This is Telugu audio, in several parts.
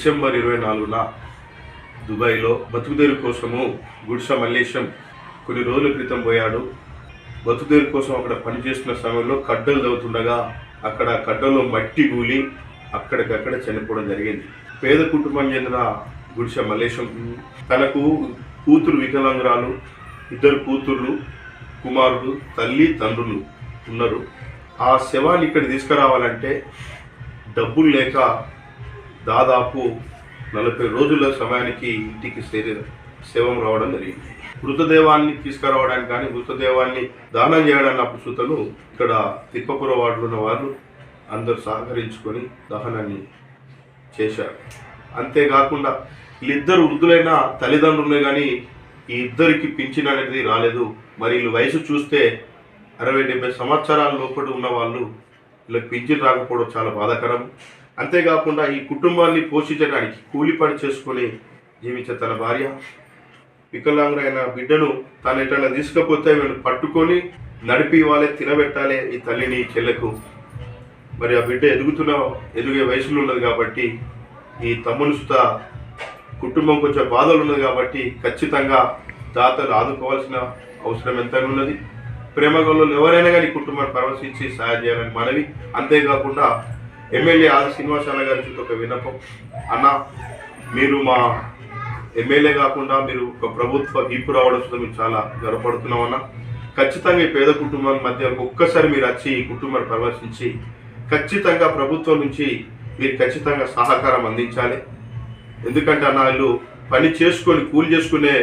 డిసెంబర్ ఇరవై నాలుగున దుబాయ్లో బతుకుదేరు కోసము గుడిస మల్లేశం కొన్ని రోజుల క్రితం పోయాడు. బతుకుదేరు కోసం అక్కడ పనిచేస్తున్న సమయంలో కడ్డలు తవ్వుతుండగా అక్కడ కడ్డలో మట్టి గూలి అక్కడికక్కడ చనిపోవడం జరిగింది. పేద కుటుంబం చెందిన గుడిసె మల్లేశం తనకు కూతురు వికలాంగురాలు ఇద్దరు కూతుర్లు కుమారుడు తల్లి తండ్రులు ఉన్నారు. ఆ శవాన్ని ఇక్కడ తీసుకురావాలంటే డబ్బులు లేక దాదాపు నలభై రోజుల సమయానికి ఇంటికి శరీర శవం రావడం జరిగింది. మృతదేవాన్ని తీసుకురావడానికి కానీ మృతదేవాన్ని దానం చేయడానికి అప్పుడు ఇక్కడ తిప్పపుర వార్డులో ఉన్న వాళ్ళు అందరూ సహకరించుకొని దహనాన్ని చేశారు. అంతేకాకుండా వీళ్ళిద్దరు వృద్ధులైన తల్లిదండ్రులే కానీ ఈ ఇద్దరికి పింఛన్ అనేది రాలేదు. మరి వీళ్ళు వయసు చూస్తే అరవై డెబ్బై సంవత్సరాల లోపల ఉన్న వాళ్ళు వీళ్ళకి పింఛన్ రాకపోవడం చాలా బాధాకరం. అంతేకాకుండా ఈ కుటుంబాన్ని పోషించడానికి కూలి పని చేసుకొని జీవించే తన భార్య వికలాంగుడైన బిడ్డను తను ఎట్లా తీసుకపోతే వీళ్ళు పట్టుకొని నడిపి ఇవ్వాలి తినబెట్టాలి ఈ తల్లిని చెల్లకు చెల్లెకు. మరి ఆ బిడ్డ ఎదుగుతున్న ఎదిగే వయసులో ఉన్నది కాబట్టి ఈ తమ్ముని సుత కుటుంబం కొంచెం బాధలు ఉన్నది కాబట్టి ఖచ్చితంగా దాతలు ఆదుకోవాల్సిన అవసరం ఎంతైనా ఉన్నది. ప్రేమగల్లో ఎవరైనా కానీ కుటుంబాన్ని పరామర్శించి సహాయం చేయాలని మనవి. అంతేకాకుండా ఎమ్మెల్యే ఆది శ్రీనివాసాల గారి చుట్టూ ఒక విన్నపం. అన్న మీరు మా ఎమ్మెల్యే కాకుండా మీరు ఒక ప్రభుత్వ గీపు రావడం మేము చాలా గర్వపడుతున్నామన్న ఖచ్చితంగా ఈ పేద కుటుంబాల మధ్య ఒక్కసారి మీరు వచ్చి ఈ కుటుంబాన్ని ప్రవేశించి ఖచ్చితంగా ప్రభుత్వం నుంచి మీరు ఖచ్చితంగా సహకారం అందించాలి. ఎందుకంటే అన్న వీళ్ళు పని చేసుకొని కూలి చేసుకునే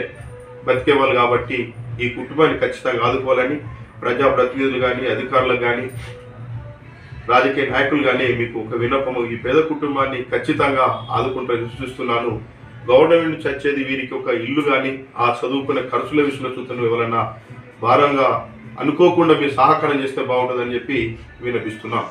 బతికే వాళ్ళు కాబట్టి ఈ కుటుంబాన్ని ఖచ్చితంగా ఆదుకోవాలని ప్రజాప్రతినిధులు కానీ అధికారులకు కానీ రాజకీయ నాయకులు కానీ మీకు ఒక విన్నపము. ఈ పేద కుటుంబాన్ని ఖచ్చితంగా ఆదుకుంటూ సూచిస్తున్నాను గవర్నమెంట్ నుంచి వచ్చేది వీరికి ఒక ఇల్లు కానీ ఆ చదువుకునే ఖర్చుల విషయంలో చూస్తున్న ఎవరన్నా భారంగా అనుకోకుండా మీరు సహకారం చేస్తే బాగుంటుందని చెప్పి వినిపిస్తున్నాం